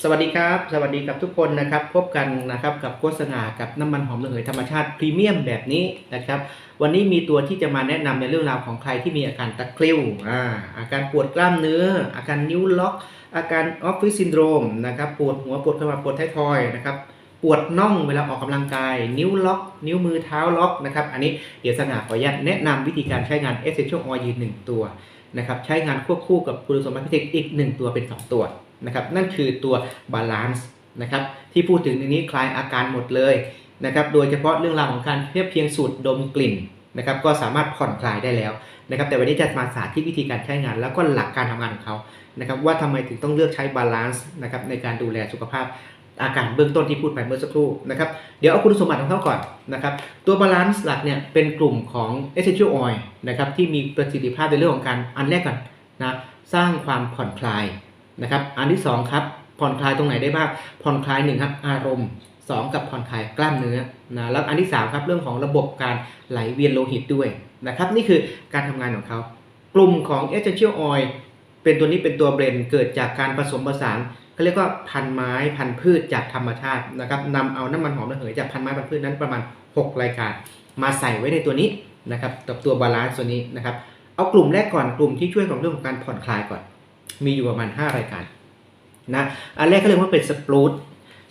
สวัสดีครับ สวัสดีกับทุกคนนะครับ พบกันนะครับกับโฆษณากับน้ำมันหอมระเหยธรรมชาติพรีเมียมแบบนี้นะครับ วันนี้มีตัวที่จะมาแนะนำในเรื่องราวของใครที่มีอาการตะคริวอ่าอาการปวดกล้ามเนื้อ อาการนิ้วล็อก อาการออฟฟิศซินโดรมนะครับปวดหัวปวดขมับปวดท้ายทอยนะครับปวดน่องเวลาออกกำลังกาย นิ้วล็อก นิ้วมือเท้าล็อกนะครับอันนี้เดี๋ยวสง่าขออนุญาตแนะนำวิธีการใช้งาน Essential Oil ยืนหนึ่งตัวนะครับใช้งานควบคู่กับคุณสมบัติพิเศษอีก 1 ตัวเป็น 2 ตัว นะครับนั่นคือตัวบาลานซ์นะครับที่พูดถึงในนี้คลายอาการหมดเลยนะครับโดยเฉพาะเรื่องราวของการเทียบเพียงสูตรดมกลิ่นนะครับก็สามารถผ่อนคลายได้แล้วนะครับแต่วันนี้จะมาสาธิตวิธีการใช้งาน แล้วก็หลักการทำงานของเขานะครับว่าทำไมถึงต้องเลือกใช้บาลานซ์นะครับในการดูแลสุขภาพอาการเบื้องต้นที่พูดไปเมื่อสักครู่นะครับเดี๋ยวเอาคุณสมบัติของเขาก่อนนะครับตัวบาลานซ์หลักเนี่ยเป็นกลุ่มของ essential oil นะครับที่มีประสิทธิภาพในเรื่องของการอันแรกก่อนนะสร้างความผ่อนคลาย นะครับ อันที่สองครับผ่อนคลายตรงไหนได้บ้างผ่อนคลายหนึ่งครับอารมณ์สองกับผ่อนคลายกล้ามเนื้อนะแล้วอันที่สามครับเรื่องของระบบการไหลเวียนโลหิตด้วยนะครับ นี่คือการทำงานของเขา กลุ่มของ essential oil เป็นตัวนี้เป็นตัวเบรนเกิดจากการผสมผสานเขาเรียกว่าพันไม้พันพืชจากธรรมชาตินะครับนำเอาน้ำมันหอมระเหยจากพันไม้พันพืชนั้นประมาณ 6 รายการ มาใส่ไว้ในตัวนี้นะครับกับตัวบาลานซ์ตัวนี้นะครับเอากลุ่มแรกก่อนกลุ่มที่ช่วยของเรื่องของการผ่อนคลายก่อน มีอยู่ประมาณ 5 รายการนะอันแรกเขาเรียกว่าเป็นสปรูต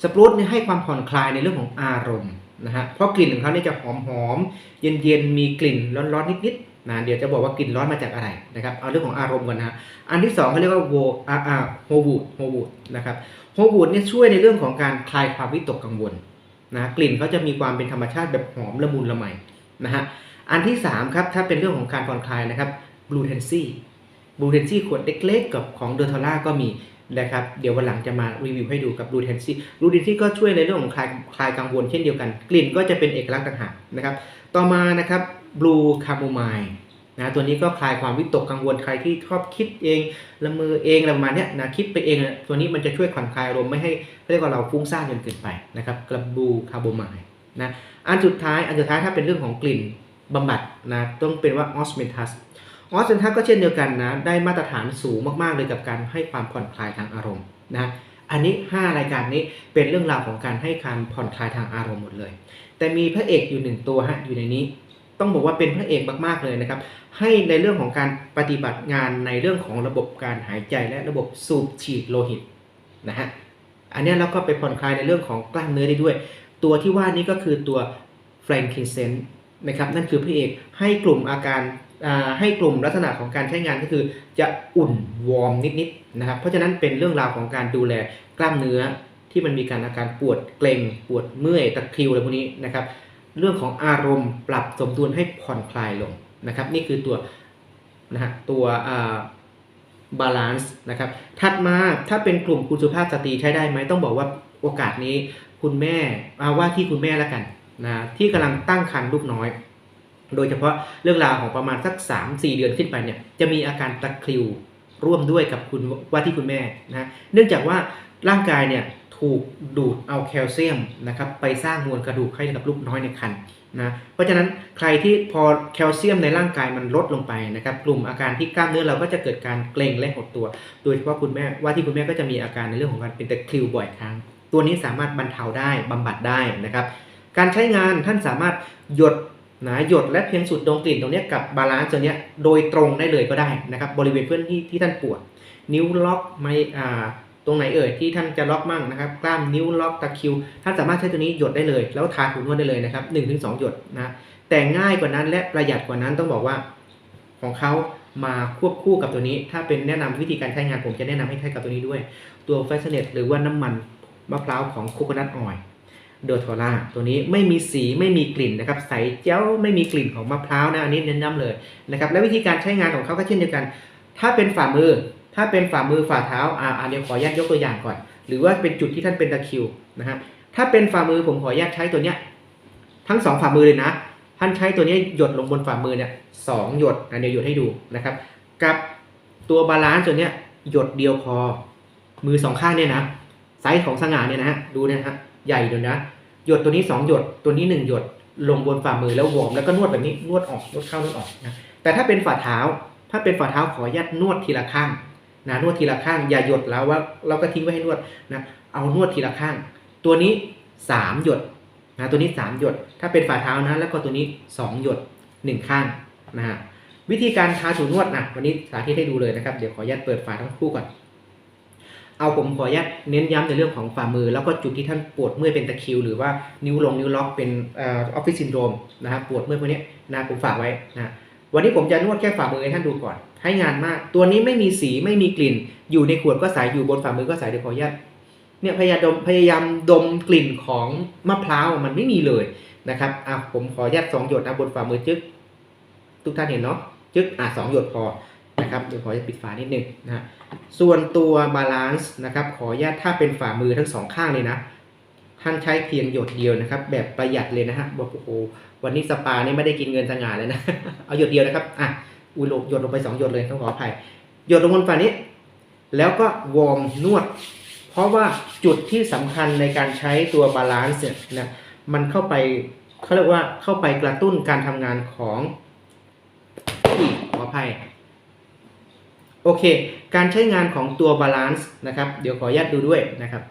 สปรูตเนี่ยให้ความผ่อนคลายในเรื่องของอารมณ์นะฮะเพราะกลิ่นของเขาเนี่ยจะหอมหอมๆเย็นมีกลิ่นร้อนๆนิดๆนะเดี๋ยวจะบอกว่ากลิ่นร้อนมาจากอะไรนะครับเอาเรื่องของอารมณ์ก่อนนะอันที่สองเขาเรียกว่าโวอาอาโฮวูดโฮวูดนะครับโฮวูดเนี่ยช่วยในเรื่องของการคลายความวิตกกังวลนะกลิ่นเขาจะมีความเป็นธรรมชาติแบบหอมละมุนละไมนะฮะอันที่สามครับถ้าเป็นเรื่องของการผ่อนคลายนะครับบลูเทนซี่ บลูเทนซี่ขวดเล็กๆกับของเดอร์ทอล่าก็มีนะครับเดี๋ยววันหลังจะมารีวิวให้ดูกับบลูเทนซี่บลูเทนซี่ก็ช่วยในเรื่องของคลายคลายกังวลเช่นเดียวกัน กลิ่นก็จะเป็นเอกลักษณ์ต่างหากนะครับต่อมานะครับบลูคาโมไมล์นะตัวนี้ก็คลายความวิตกกังวลใครที่ชอบคิดเองละเมอเองอะไรประมาณเนี้ยนะคิดไปเองตัวนี้มันจะช่วยผ่อนคลายอารมณ์ไม่ให้เรียกว่าเราฟุ้งซ่านจนเกินไปนะครับกระบูคาร์โบไมล์นะอันสุดท้ายอันสุดท้ายถ้าเป็นเรื่องของกลิ่นบำบัดนะต้องเป็นว่าออสเมทัส ออสเมทัสก็เช่นเดียวกันนะ ได้มาตรฐานสูงมากๆเลยกับการให้ความผ่อนคลายทางอารมณ์นะอันนี้ 5 รายการนี้เป็นเรื่องราวของการให้การผ่อนคลายทางอารมณ์หมดเลย แต่มีพระเอกอยู่หนึ่งตัวฮะอยู่ในนี้ ต้องบอกว่าเป็นพระเอกมากๆเลยนะครับ ให้ในเรื่องของการปฏิบัติงานในเรื่องของระบบการหายใจและระบบสูบฉีดโลหิตนะฮะอันนี้เราก็ไปผ่อนคลายในเรื่องของกล้ามเนื้อได้ด้วย ตัวที่ว่านี้ก็คือตัว frankincense นะครับนั่นคือพระเอกให้กลุ่มอาการ ให้กลุ่มลักษณะของการใช้งานก็คือ จะอุ่นวอร์มนิดๆนะครับ เพราะฉะนั้นเป็นเรื่องราวของการดูแลกล้ามเนื้อที่มันมีการอาการปวดเกร็งปวดเมื่อยตะคริวอะไรพวกนี้นะครับ เรื่องของอารมณ์ปรับสมดุลให้ผ่อนคลายลงนะครับ นี่คือตัวนะฮะตัวบาลานซ์นะครับ ถัดมาถ้าเป็นกลุ่มคุณสุภาพสตรีใช้ได้ไหมต้องบอกว่าโอกาสนี้คุณแม่เอาว่าที่คุณแม่แล้วกันนะที่กำลังตั้งครรภ์ลูกน้อย โดยเฉพาะเรื่องราวของประมาณสัก 3-4 เดือนขึ้นไปเนี่ยจะมีอาการตะคริวร่วมด้วยกับคุณว่าที่คุณแม่นะเนื่องจากว่าร่างกายเนี่ยถูกดูดเอาแคลเซียมนะครับไปสร้างมวลกระดูกให้กับลูกน้อยในครรภ์นะเพราะฉะนั้นใครที่พอแคลเซียมในร่างกายมันลดลงไปนะครับกลุ่มอาการที่กล้ามเนื้อเราก็จะเกิดการเกร็งและหดตัว โดยเฉพาะคุณแม่ว่าที่คุณแม่ก็จะมีอาการในเรื่องของการเป็นตะคริวบ่อยครั้ง ตัวนี้สามารถบรรเทาได้บำบัดได้นะครับการใช้งานท่านสามารถหยด นะหยดและเพียงสูดดมกลิ่นตรงนี้กับบาลานซ์ตัวนี้โดยตรงได้เลยก็ได้นะครับบริเวณพื้นที่ที่ท่านปวด นิ้วล็อกไม่อ่าตรงไหนเอ่ยที่ท่านจะล็อกมั่งนะครับกล้ามนิ้วล็อกตะคิว ท่านสามารถใช้ตัวนี้หยดได้เลย แล้วทาถูนวดได้เลยนะครับ1นถึงสหยดนะแต่ง่ายกว่านั้นและประหยัดกว่านั้นต้องบอกว่า ของเขามาควบคู่กับตัวนี้ ถ้าเป็นแนะนำวิธีการใช้งานผมจะแนะนำให้ใช้กับตัวนี้ด้วย ตัวแฟชเนตหรือว่าน้ำมันมะพร้าวของโคโคนัทออยล์ เดโทล่าตัวนี้ไม่มีสีไม่มีกลิ่นนะครับใสเจ้าไม่มีกลิ่นของมะพร้าวนะอันนี้เน้นย้ำเลยนะครับและวิธีการใช้งานของเขาก็เช่นเดียวกัน ถ้าเป็นฝ่ามือ ถ้าเป็นฝ่ามือฝ่าเท้าอ่าเดี๋ยวขออนุญาตยกตัวอย่างก่อน หรือว่าเป็นจุดที่ท่านเป็นตะคิวนะฮะถ้าเป็นฝ่ามือผมขออนุญาตใช้ตัวเนี้ยทั้งสองฝ่ามือเลยนะท่านใช้ตัวนี้หยดลงบนฝ่ามือเนี่ยสองหยดนะเดี๋ยวหยดให้ดูนะครับ กับตัวบาลานซ์ตัวเนี้ยหยดเดียวพอมือสองข้างเนี่ยนะไซส์ของสง่าเนี่ยนะฮะดูนะฮะ ใหญ่เดี๋ยวนะ หยดตัวนี้ 2 หยดตัวนี้ 1 หยดลงบนฝ่ามือแล้ววอร์มแล้วก็นวดแบบนี้นวดออกนวดเข้านวดออกนะแต่ถ้าเป็นฝ่าเท้า ถ้าเป็นฝ่าเท้าขออนุญาตนวดทีละข้างนะนวดทีละข้างอย่าหยดแล้วว่าเราก็ทิ้งไว้ให้นวดนะเอานวดทีละข้าง ตัวนี้ 3 หยดนะตัวนี้ 3 หยด ถ้าเป็นฝ่าเท้านะแล้วก็ตัวนี้ 2 หยด 1 ข้างนะฮะวิธีการทาถูนวดนะวันนี้สาธิตให้ดูเลยนะครับ เดี๋ยวขออนุญาตเปิดฝาทั้งคู่ก่อน เอาผมขออนุญาตเน้นย้ำในเรื่องของฝ่ามือ แล้วก็จุดที่ท่านปวดเมื่อยเป็นตะคริว หรือว่านิ้วลงนิ้วล็อกเป็นออฟฟิศซินโดรมนะครับปวดเมื่อยพวกนี้นะผมฝากไว้นะวันนี้ผมจะนวดแค่ฝ่ามือให้ท่านดูก่อน ให้งานมาก ตัวนี้ไม่มีสีไม่มีกลิ่น อยู่ในขวดก็ใสอยู่บนฝ่ามือก็ใสเดี๋ยวขออนุญาตเนี่ยพยายามดมพยายามดมกลิ่นของมะพร้าวมันไม่มีเลยนะครับอะผมขออนุญาตสองหยดนะบนฝ่ามือจึ๊กทุกท่านเห็นเนาะจึ๊กอะสองหยดพอ นะครับเดี๋ยวขอจะปิดฝานิดนึงนะฮะส่วนตัวบาลานซ์นะครับขออนุญาตถ้าเป็นฝ่ามือทั้งสองข้างเลยนะท่านใช้เพียงหยดเดียวนะครับ แบบประหยัดเลยนะฮะบอกโอ้โหวันนี้สปานี่ไม่ได้กินเงินสง่าเลยนะเอาหยดเดียวนะครับอะอุลงหยดลงไปสองหยดเลยต้องขออภัยหยดลงบนฝ่านี้ แล้วก็วอร์มนวด เพราะว่าจุดที่สำคัญในการใช้ตัวบาลานซ์เนี่ยนะมันเข้าไปเขาเรียกว่าเข้าไปกระตุ้นการทำงานของขออภัย โอเค การใช้งานของตัวบาลานซ์นะครับ เดี๋ยวขออนุญาตดูด้วยนะครับ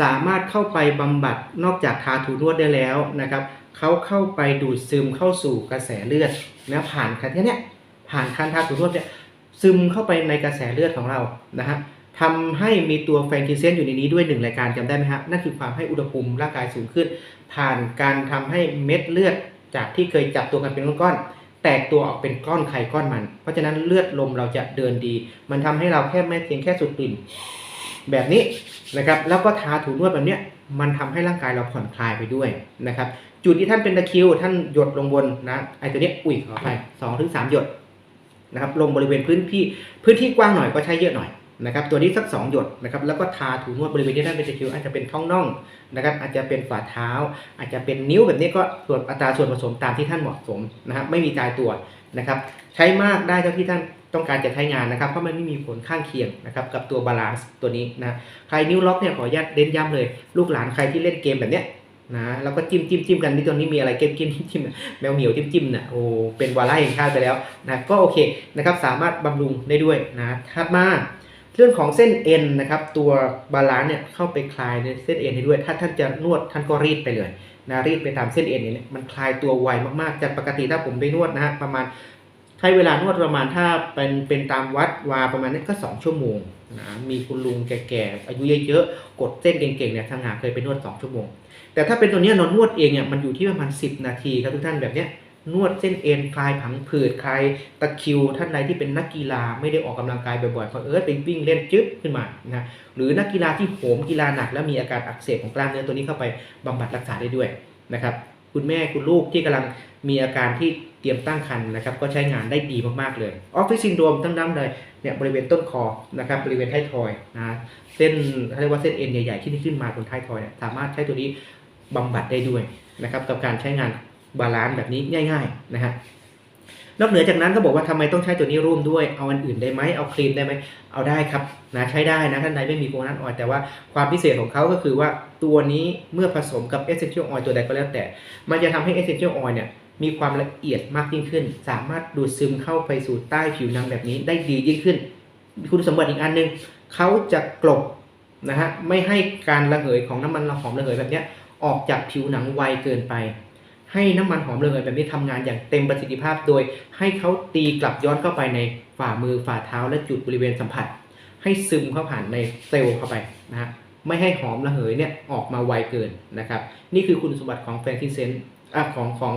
สามารถเข้าไปบำบัดนอกจากทาถูนวดได้แล้วนะครับเขาเข้าไปดูดซึมเข้าสู่กระแสเลือดนะผ่านคันเนี้ยผ่านคันทาถูนวดเนี่ยซึมเข้าไปในกระแสเลือดของเรานะฮะทำให้มีตัวแฟรงกินเซนอยู่ในนี้ด้วยหนึ่งรายการจำได้ไหมฮะนั่นคือความให้อุณหภูมิร่างกายสูงขึ้น ผ่านการทำให้เม็ดเลือดจากที่เคยจับตัวกันเป็นก้อนๆ แตกตัวออกเป็นก้อนไข่ก้อนมัน เพราะฉะนั้นเลือดลมเราจะเดินดี มันทำให้เราแค่ไม่เพียงแค่สูดกลิ่นแบบนี้นะครับ แล้วก็ทาถูนวดแบบเนี้ยมันทำให้ร่างกายเราผ่อนคลายไปด้วยนะครับ จุดที่ท่านเป็นตะคิว ท่านหยดลงบนนะไอตัวเนี้ยอุ้ยขอไปสองถึงสามหยดนะครับลงบริเวณพื้นที่พื้นที่กว้างหน่อยก็ใช้เยอะหน่อย นะครับตัวนี้สักสองหยดนะครับแล้วก็ทาถูนวดบริเวณที่ท่านเป็นตะคริวอาจจะเป็นท้องน่องนะครับอาจจะเป็นฝ่าเท้า อาจจะเป็นนิ้วแบบนี้ก็ส่วนอัตราส่วนผสมตามที่ท่านเหมาะสมนะครับไม่มีตายตัวนะครับใช้มากได้เท่าที่ท่านต้องการจะใช้งานนะครับเพราะมันไม่มีผลข้างเคียงนะครับกับตัวบาลานซ์ตัวนี้นะใครนิ้วล็อกเนี่ยขออนุญาตเน้นย้ำเลย ลูกหลานใครที่เล่นเกมแบบเนี้ยนะแล้วก็จิ้มจิ้มจิ้มกันที่ตัวนี้มีอะไรเกมจิ้มจิ้มจิ้มแมวเหมียวจิ้มจิ้มนี่ยโอ้เป็นวาระแห่งชาติไปแล้วนะก็โอเคนะครับสามารถบำรุงได้ด้วยนะถัดมา เรื่องของเส้นเอ็นนะครับตัวบาลานซ์เนี่ยเข้าไปคลายในเส้นเอ็นให้ด้วย ถ้าท่านจะนวดท่านก็รีดไปเลยนะรีดไปตามเส้นเอ็นเนี่ยมันคลายตัวไวมากๆจากปกติถ้าผมไปนวดนะฮะประมาณใช้เวลานวดประมาณถ้าเป็นเป็นตามวัดวาประมาณนี้ก็ 2 ชั่วโมงนะมีคุณลุงแก่ๆอายุเยอะๆกดเส้นเก่งๆเนี่ยทางหาเคยไปนวด 2 ชั่วโมง แต่ถ้าเป็นตัวเนี้ยนอนนวดเองเนี่ยมันอยู่ที่ประมาณ 10 นาทีครับทุกท่านแบบเนี้ย นวดเส้นเอ็นคลายผังผืดคลายตะคิว ท่านใดที่เป็นนักกีฬาไม่ได้ออกกำลังกายบ่อยๆเพราะเออไปวิ่งเล่นจึ๊บขึ้นมานะหรือนักกีฬาที่โหมกีฬาหนัก แล้วมีอาการอักเสบของกล้ามเนื้อตัวนี้เข้าไปบำบัดรักษาได้ด้วยนะครับคุณแม่คุณลูกที่กำลังมีอาการที่เตรียมตั้งครรภ์นะครับก็ใช้งานได้ดีมากๆเลยออฟฟิศซินโดรมตั้งๆเลยเนี่ยบริเวณต้นคอนะครับบริเวณท้ายทอยนะเส้นเขาเรียกว่าเส้นเอ็นใหญ่ๆที่ขึ้นมาบนท้ายทอยเนี่ยสามารถใช้ตัวนี้บำบัดได้ด้วยนะครับกับการใช้งาน บาลานซ์แบบนี้ง่าย ๆ นะฮะนอกเหนือจากนั้นก็บอกว่าทำไมต้องใช้ตัวนี้ร่วมด้วย เอาอันอื่นได้ไหมเอาครีมได้ไหมเอาได้ครับนะใช้ได้นะท่านใดไม่มีโคนัทออยล์แต่ว่าความพิเศษของเขาก็คือว่าตัวนี้เมื่อผสมกับเอเซนเชียลออยล์ตัวใดก็แล้วแต่ มันจะทำให้เอเซนเชียลออยล์เนี่ยมีความละเอียดมากยิ่งขึ้น สามารถดูดซึมเข้าไปสู่ใต้ผิวหนังแบบนี้ได้ดียิ่งขึ้น คุณสมบัติอีกอันหนึ่งเขาจะกลบนะฮะไม่ให้การระเหยของน้ำมันหอมระเหยแบบนี้ออกจากผิวหนังไวเกินไป ให้น้ำมันหอมระเหยแบบนี้ทำงานอย่างเต็มประสิทธิภาพ โดยให้เขาตีกลับย้อนเข้าไปในฝ่ามือฝ่าเท้าและจุดบริเวณสัมผัส ให้ซึมเข้าผ่านในเซลล์เข้าไปนะฮะไม่ให้หอมระเหยเนี่ยออกมาไวเกินนะครับ นี่คือคุณสมบัติของแฟรงกิเซนของของ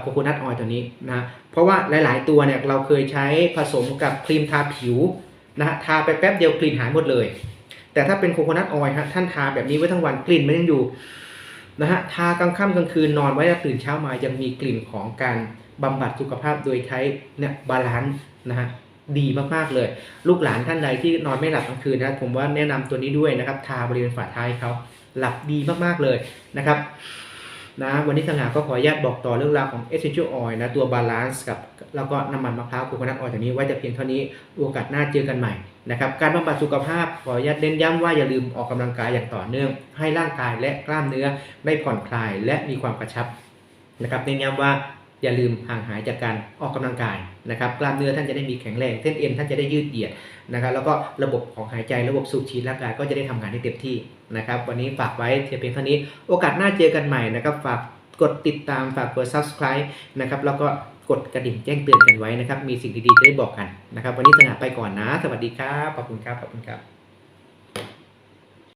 โคโคนัทออยล์ตัวนี้นะเพราะว่าหลาย ๆ ตัวเนี่ยเราเคยใช้ผสมกับครีมทาผิวนะฮะทาไปแป๊บเดียวกลิ่นหายหมดเลย แต่ถ้าเป็นโคโคนัทออยล์ฮะท่านทาแบบนี้ไว้ทั้งวันกลิ่นมันยังอยู่ นะฮะทากลางค่ำกลางคืนนอนไว้แล้วตื่นเช้ามายังมีกลิ่นของการบำบัดสุขภาพโดยใช้เนี่ยบาลานซ์นะฮะดีมากๆเลย ลูกหลานท่านใดที่นอนไม่หลับกลางคืนนะผมว่าแนะนำตัวนี้ด้วยนะครับ ทาบริเวณฝ่าท้ายเขาหลับดีมากๆเลยนะครับ นะวันนี้ทางหาก็ขออนุญาตบอกต่อเรื่องราวของ Essential Oil นะตัวบาลานซ์กับแล้วก็น้ำมันมะพร้าวโคโคนัทออยล์ตัวนี้ไว้แต่เพียงเท่านี้โอกาสหน้าเจอกันใหม่นะครับการบำบัดสุขภาพขออนุญาตเน้นย้ำว่าอย่าลืมออกกำลังกายอย่างต่อเนื่อง ให้ร่างกายและกล้ามเนื้อได้ผ่อนคลายและมีความกระชับนะครับเน้นย้ำว่า อย่าลืมห่างหายจากการออกกำลังกายนะครับกล้ามเนื้อท่านจะได้มีแข็งแรงเส้นเอ็นท่านจะได้ยืดเหยียดนะครับแล้วก็ระบบของหายใจระบบสูบฉีดร่างกายก็จะได้ทำงานได้เต็มที่นะครับวันนี้ฝากไว้เพียงเท่านี้ โอกาสหน้าเจอกันใหม่นะครับฝากกดติดตามฝากกด subscribe นะครับแล้วก็กดกระดิ่งแจ้งเตือนกันไว้นะครับ มีสิ่งดีๆจะได้บอกกันนะครับ วันนี้สนาไปก่อนนะ สวัสดีครับ ขอบคุณครับ ขอบคุณครับ